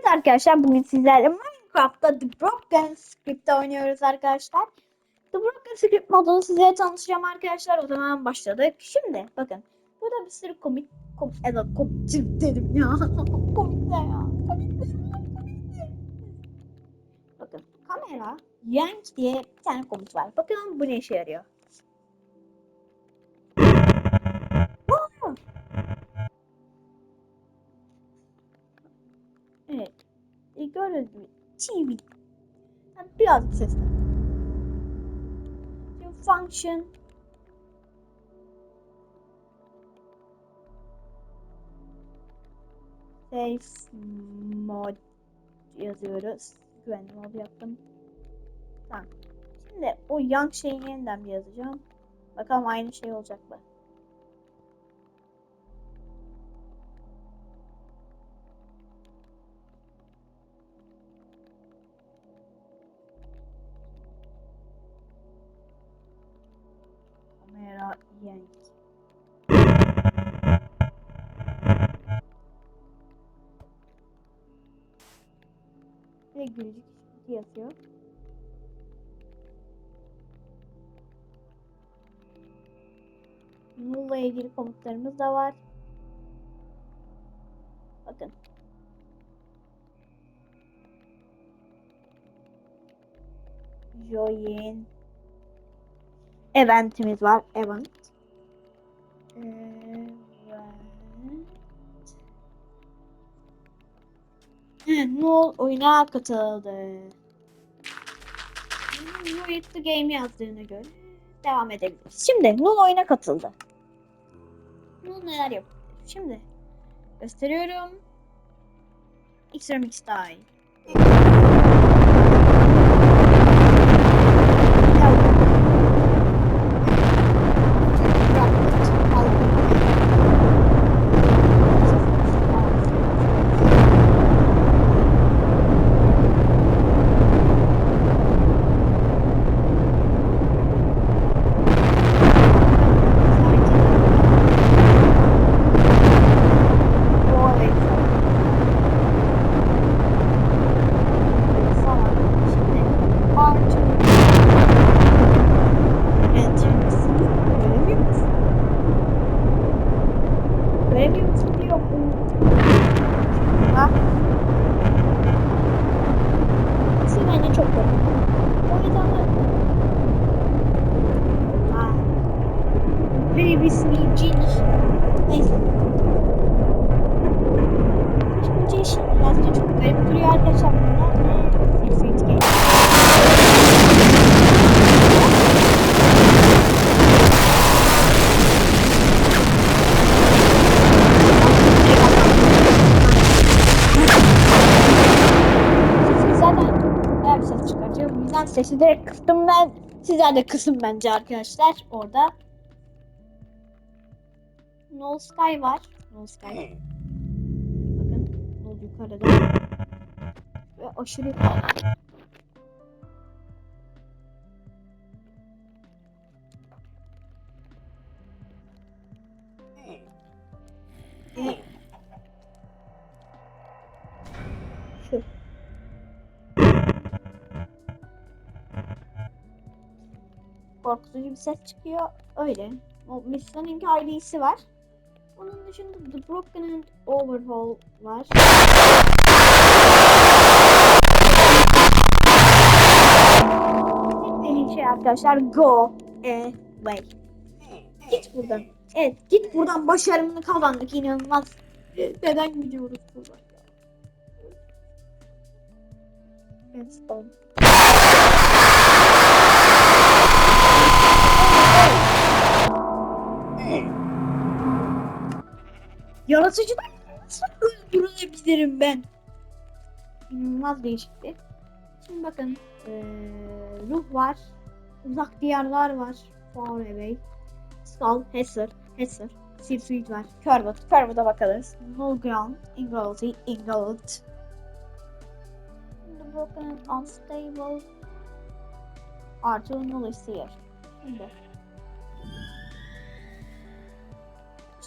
Evet arkadaşlar bugün sizlerle Minecraft'ta The Broken Script'te oynuyoruz arkadaşlar. The Broken Script modunu size tanışacağım arkadaşlar. O zaman başladık. Şimdi bakın. Burada bir sürü komik komik evet komik dedim ya. komik ne ya? Komik? Bakın kamera yank diye bir tane komut var. Bakın bu ne işe yarıyor. Gördüğünüz gibi TV. Yani biraz sesli. Şimdi function safe mod yazıyoruz. Güvenli mod yaptım. Tamam. Şimdi o young şeyi yeniden bir yazacağım. Bakalım aynı şey olacak mı? İşareti yazıyor. Null'la ilgili komutlarımız da var. Bakın. Join eventimiz var. Event. Null oyuna katıldı. Null the game yazdığına göre devam edebiliriz. Şimdi Null oyuna katıldı. Null neler yapıyor? Şimdi gösteriyorum. X-Remix. da. Sesi de kıstım ben. Sizler de kısın bence arkadaşlar orada. No Sky var. No Sky. Bakın. No yukarıda. Ve aşırı şu. Korkutucu bir ses çıkıyor. Öyle. O Missa'nınki ID'si var. Onun dışında The Broken and Overhaul var. Tek dediğim şey arkadaşlar go away. Git buradan. Evet git buradan başarımını kazandık inanılmaz. Neden gidiyoruz buradan ya? Yaratıcıdan nasıl öldürülebilirim ben? İnanılmaz değişikti. Şimdi bakın eee, ruh var. Uzak diyarlar var. Far away. Skull, Hesser, Hesser. Silsuit var. Curvet, Curvet'a bakarız. Null Ground, Ingolty, Ingold. The Broken Unstable. Artı Null Seer. Şimdi.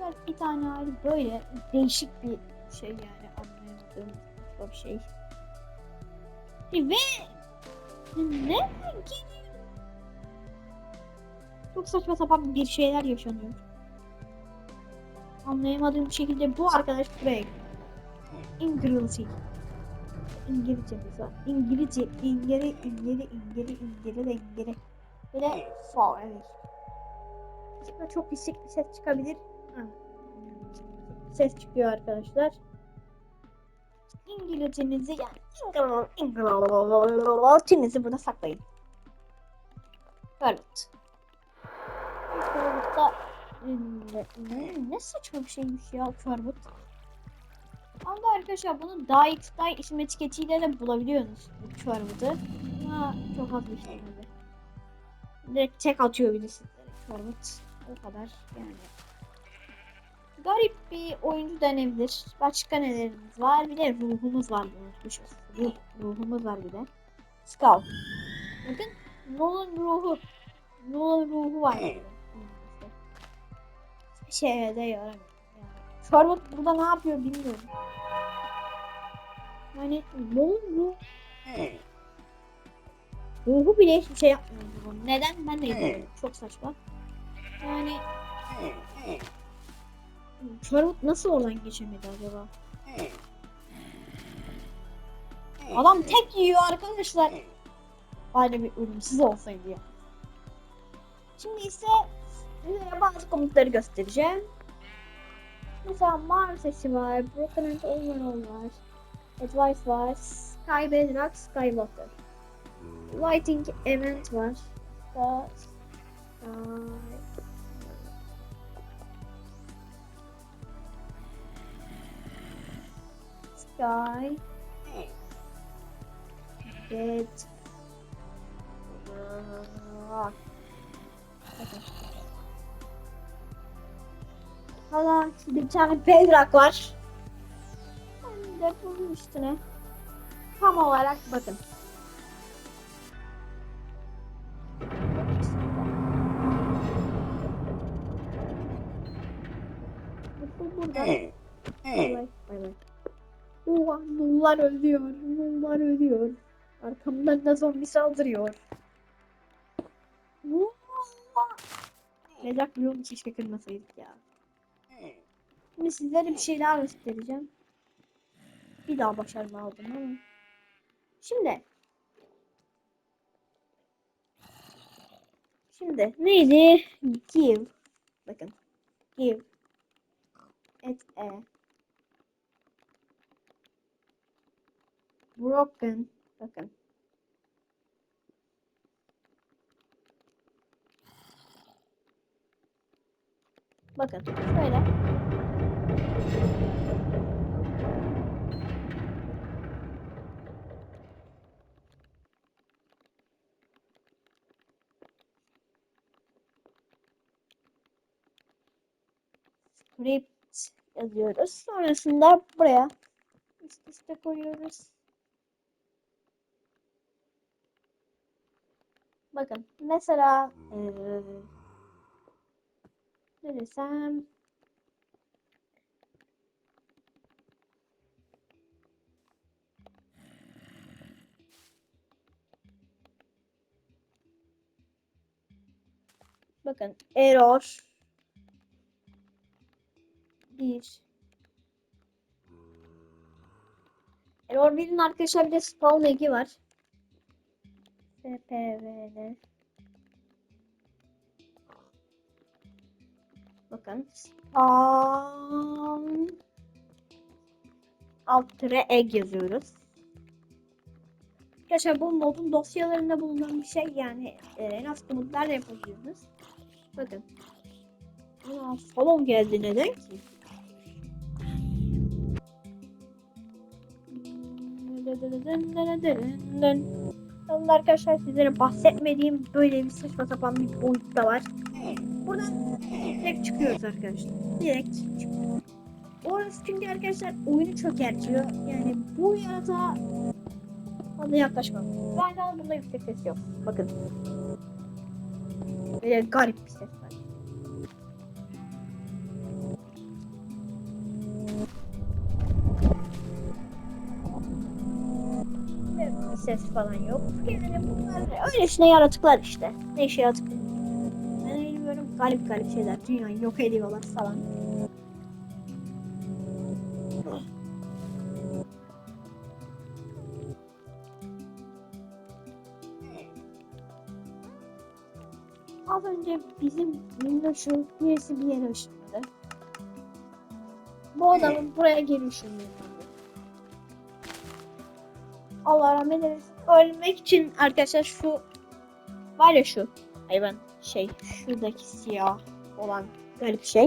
Şöyle bir tane ayrı böyle değişik bir şey yani anlayamadığım bir şey. Ve ne? Çok saçma sapan bir şeyler yaşanıyor. Anlayamadığım bir şekilde bu arkadaş buraya. İngilizce. İngilizcemiz var. İngilizce, İngili, İngili, İngili, İngili de İngili. Böyle fa, evet. Şimdi çok yüksek bir ses çıkabilir. Ses çıkıyor arkadaşlar. İngilizcenizi yani İngilizcenizi burada saklayın. Evet. Charlotte ne, ne, ne saçma bir şeymiş ya Charlotte. Ama arkadaşlar bunu Dayt'day isim etiketiyle de bulabiliyorsunuz bu Charlotte'ı. Ama çok az bir şey tabii. Direkt tek atıyor bir de sizlere Charlotte. O kadar yani. Garip bir oyuncu denebilir. Başka nelerimiz var? Bir de ruhumuz var. Unutmuşuz. Ruh, ruhumuz var bir de. Skull. Bakın Nolan ruhu. Nolan ruhu var. burada. Hiçbir şeye de yaramıyor. Yani. Charlotte burada ne yapıyor bilmiyorum. Yani Nolan ruhu. Ruhu bile hiçbir şey yapmıyor. Neden? Ben de bilmiyorum. Çok saçma. Yani Charlotte nasıl oradan geçemedi acaba? Adam tek yiyor arkadaşlar. Bari bir ölümsüz olsaydı ya. Şimdi ise size bazı komutları göstereceğim. Mesela Mars sesi var, Broken and Overall var, Advice var, Sky Bedrock, Skywalker. Lighting Event var. Sky... Bed... Rock. Hala bir tane bedrock var. Ben de bunun üstüne tam olarak bakın. Bu burada. Bay bay, bay bay. Oha, nullar ölüyor, nullar ölüyor. Arkamdan da zombi saldırıyor. Vaa! Mezak bloğunu keşke kırmasaydık ya. Şimdi sizlere bir şey daha göstereceğim. Bir daha başarılı aldım ama. Şimdi. Şimdi neydi? Give. Bakın. Give. Et e. Broken. Bakın. Bakın şöyle. Script yazıyoruz. Sonrasında buraya üst koyuyoruz. Bakın mesela eee ne desem? Bakın error. Bir. Error 1'in arkadaşlar bir de spawn egi var. SPVL Bakın. Spawn alt tire egg yazıyoruz. Arkadaşlar bu modun dosyalarında bulunan bir şey yani e, en az komutlarla yapabiliyoruz. Bakın. Aa, follow geldi neden ki? Sonunda arkadaşlar sizlere bahsetmediğim böyle bir saçma sapan bir boyut da var. Buradan direkt çıkıyoruz arkadaşlar. Direkt çıkıyoruz. Orası çünkü arkadaşlar oyunu çökertiyor. Yani bu yaratığa fazla yaklaşmam. Zaten bunda yüksek ses yok. Bakın. Böyle garip bir ses var. Ses falan yok. Yani bunlar öylesine yaratıklar işte. Ne işe yaratık? Ben bilmiyorum. Galip galip şeyler. Dünyayı yok ediyorlar falan. Az önce bizim minnoşu birisi bir yere ışınladı. Bu adamın buraya geri ışınladı. Allah rahmet eylesin. Ölmek için arkadaşlar şu var ya şu hayvan şey şuradaki siyah olan garip şey.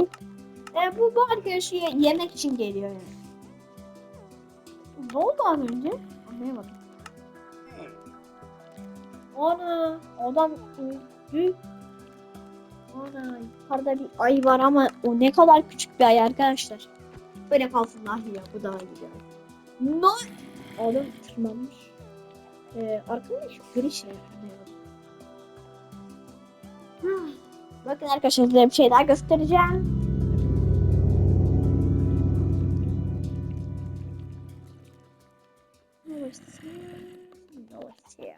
E, bu, bu arkadaşı ye- yemek için geliyor yani. Ne oldu az önce? Anlayamadım. Ana adam öldü. Ana yukarıda bir ay var ama o ne kadar küçük bir ay arkadaşlar. Böyle kalsın ah ya bu daha iyi ya. No. Adam tırmanmış. Ee, arkada şu gri şey. Bakın arkadaşlar size bir şey daha göstereceğim. No it's here. No it's here.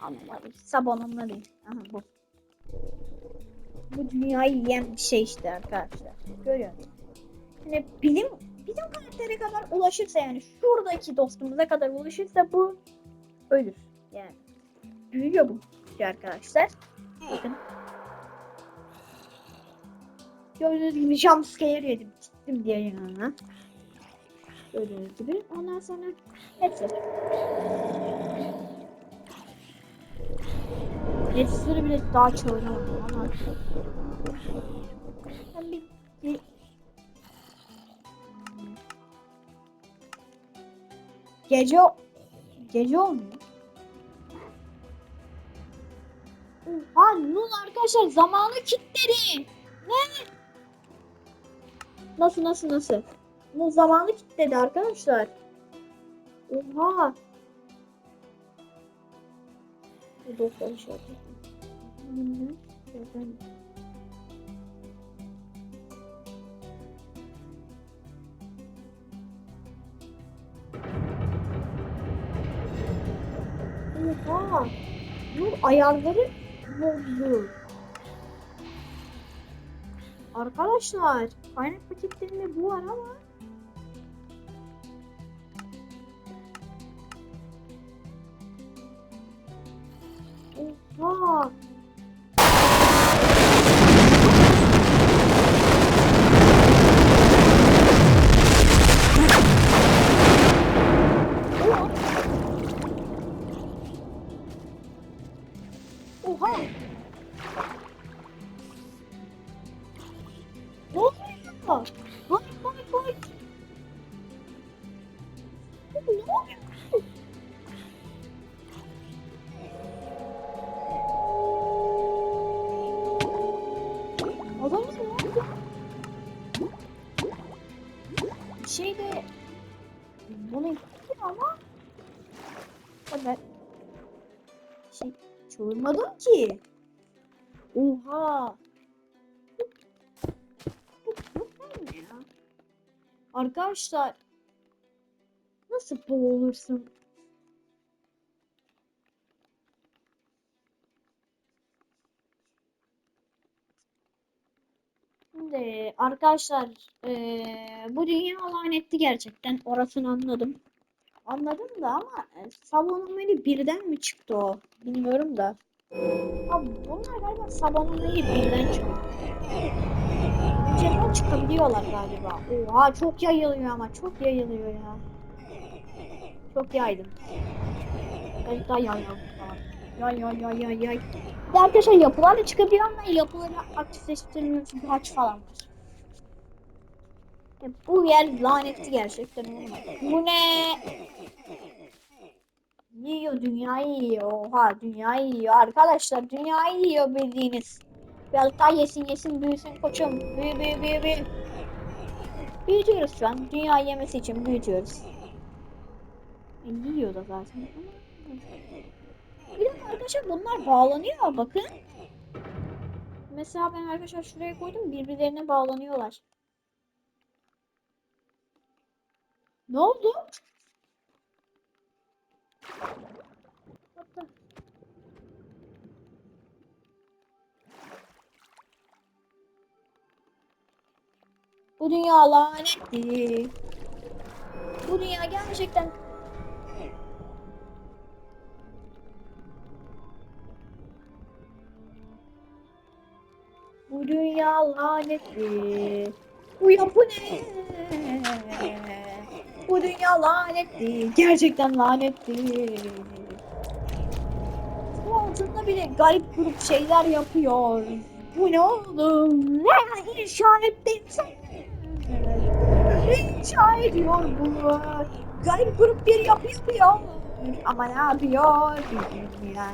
Anlamadım. Sabonumla değil. Aha bu. Bu dünyayı yiyen bir şey işte arkadaşlar. Görüyor musunuz? Yani bilim bizim karaktere kadar ulaşırsa yani şuradaki dostumuza kadar ulaşırsa bu ölür. Yani büyüyor bu arkadaşlar. Bakın. Gördüğünüz gibi jumpscare yedim. Gittim diye yanına. Gördüğünüz gibi. Ondan sonra hepsi. Hepsini bile daha çağıramadım ama. Ben bir, bir Gece gece olmuyor. Oha Nul arkadaşlar zamanı kilitledi. Ne? Nasıl nasıl nasıl? Nul zamanı kilitledi arkadaşlar. Oha. Bu doktor şey. Bilmiyorum. Ayarları bozdu. Arkadaşlar kaynak paketlerinde bu var ama. Oha. Ben şey çığırmadım ki. Oha. Arkadaşlar nasıl boğulursun? Şimdi arkadaşlar eee, bu dünya lanetti gerçekten orasını anladım. Anladım da ama e, Sabonumeli birden mi çıktı o? Bilmiyorum da. Abi bunlar galiba Sabonumeli birden çıktı. Önceden çıkabiliyorlar galiba. Oha çok yayılıyor ama çok yayılıyor ya. Çok yaydım. Biraz daha yayalım. Yay yay yay yay yay. Bir arkadaşlar yapılar da çıkabiliyor ama yapıları aktifleştirmiyor çünkü haç falan var. Ya bu yer lanetli gerçekten. Bu ne? Yiyor dünyayı yiyor. Oha dünyayı yiyor. Arkadaşlar dünyayı yiyor bildiğiniz. Biraz daha yesin yesin büyüsün koçum. Büyü büyü büyü büyü. Büyütüyoruz şu an. Dünya yemesi için büyütüyoruz. E, yiyor da zaten. Bir dakika arkadaşlar bunlar bağlanıyor bakın. Mesela ben arkadaşlar şuraya koydum birbirlerine bağlanıyorlar. Ne oldu? Bu dünya lanetli. Bu dünya gerçekten Bu dünya lanetli. Bu yapı ne? Bu dünya lanetli. Gerçekten lanetli. Bu altında bile garip grup şeyler yapıyor. Bu ne oğlum? Ne işaretleysen? İnşa ediyor bunu. Garip grup bir yapı yapıyor. Ama ne yapıyor bilmiyor.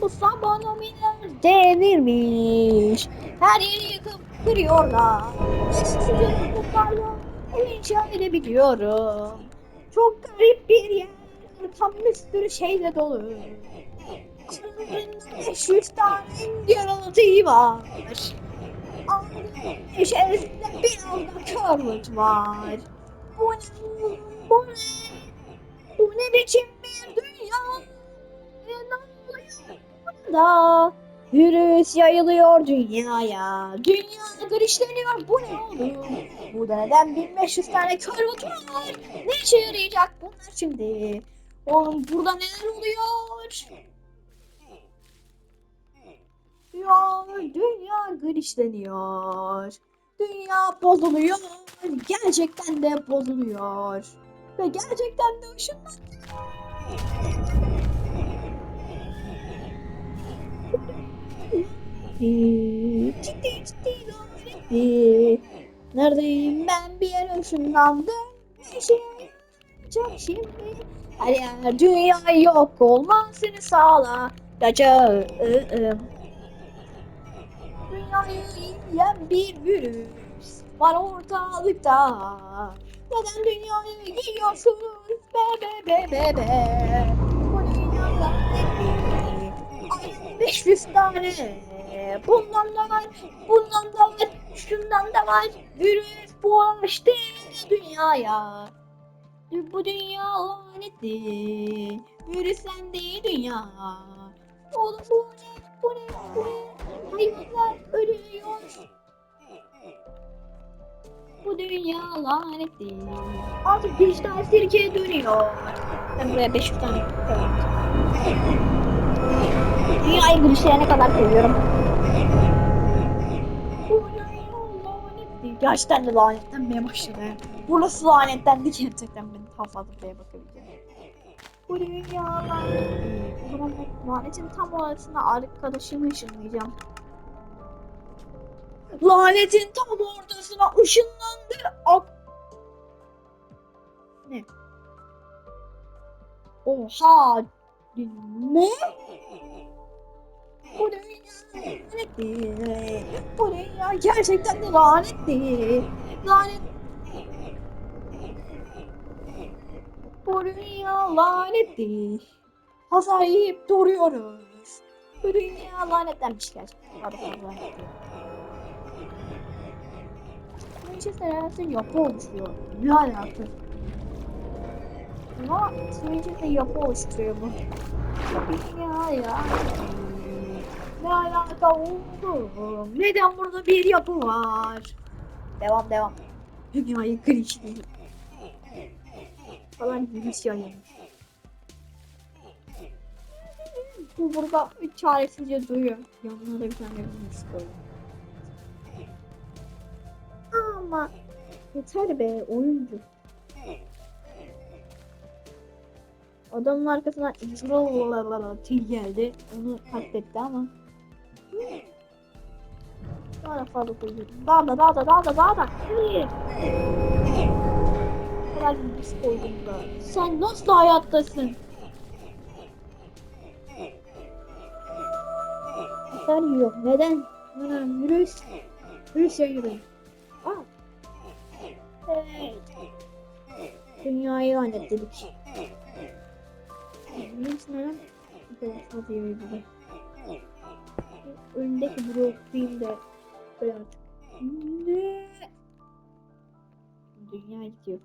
Bu sabonomiler devirmiş. Her yeri yıkıp kırıyorlar. Nasıl yıkıklarla inşa edebiliyorum. Çok garip bir yer. Tam bir sürü şeyle dolu. Aralarında 500 tane yaratıcı var. İçerisinde biraz da körlük var. Bu ne? Bu ne? Bu ne biçim bir dünya? Ne oluyor burada? Virüs yayılıyor dünyaya. Dünya grişleniyor. Bu ne? Bu da neden 1500 tane körlük var? Ne işe yarayacak bunlar şimdi? Oğlum burada neler oluyor? Ya dünya grişleniyor. Dünya bozuluyor. Gerçekten de bozuluyor. Ve gerçekten de ışınlanıyor. Ciddi ciddi lanetli. Neredeyim ben bir yere ışınlandım. Ne şey yapacak şimdi? Her yer dünya yok olmasını sağla. Gacağım. Dünyayı yiyen bir virüs var ortalıkta. Neden dünyayı yiyorsunuz be be be be be? Bu dünyada ne? Ay, 500 tane. Bundan da var, bundan da var, şundan da var. Virüs bulaştı dünyaya. Bu dünya lanetli. Virüsten değil dünya. Oğlum bu ne? Bu ne? Bu ne? Hayvanlar ölüyor. Bu dünya lanetli. Artık dijital sirke dönüyor. Ben buraya 500 tane koyarım. Dünyayı gülüşlerine kadar seviyorum. Gerçekten de lanetlenmeye başladı. Burası lanetlendi gerçekten ben daha fazla buraya bakabileceğim. Bu dünya lanetli. O zaman lanetin tam orasına arkadaşımı ışınlayacağım. Lanetin tam ortasına ışınlandı. Ak ne? Oha! Ne? Bu dünya lanetli. Bu dünya gerçekten de lanetli. Lanet. Bu dünya lanetli. Hasar yiyip duruyoruz. Bu dünya lanetlenmiş gerçekten. Lanetli. Manchester United yapı oluşturuyor. Ne alaka? Ama Manchester yapı oluşturuyor bu. Ya ya. Ne alaka oldu? Neden burada bir yapı var? Devam devam. Dünyayı glitchli. Falan glitch yayılmış. Bu burada çaresizce duyuyor. Yanına da bir tane koyuyor. Ama yeter be oyuncu. Adamın arkasından til geldi. Onu katletti ama. Daha da fazla koyuyorum. Daha da daha da daha da daha da. Kadar virüs koydum da. Sen nasıl hayattasın? Hasar yiyor. Neden? Neden? Virüs. Virüs yayılıyor. Aa. Evet. Dünyayı lanetledik. Neyse neden? Bu kadar fazla yayıldı. Önündeki bloğu okuyayım da böyle artık. Ne? Dünya gidiyor.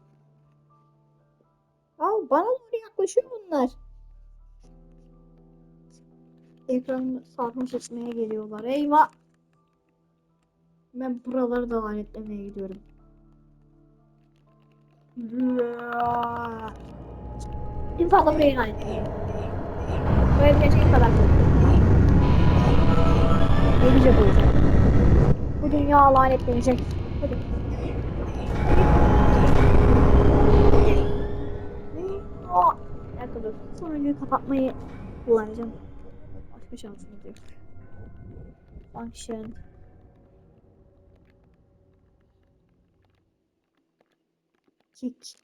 Aa bana doğru yaklaşıyor bunlar. Ekranı sarhoş etmeye geliyorlar. Eyvah. Ben buraları da lanetlemeye gidiyorum. En fazla burayı lanetlemeye. Böyle bir şey kadar çok. Bu yüzden. Bu dünya lanetlenecek. Hadi. Aa, Bir dakika kapatmayı kullanacağım. Başka şansımız yok. Function. Kick.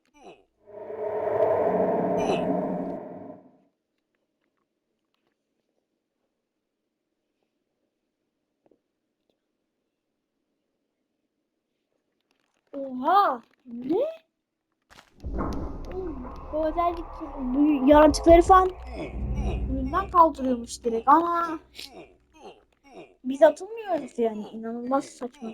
Oha! Ne? Bu özellik bu yaratıkları falan bundan kaldırıyormuş direkt. Ana! Biz atılmıyoruz yani. İnanılmaz saçma.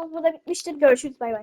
Videomuz burada bitmiştir. Görüşürüz. Bay bay.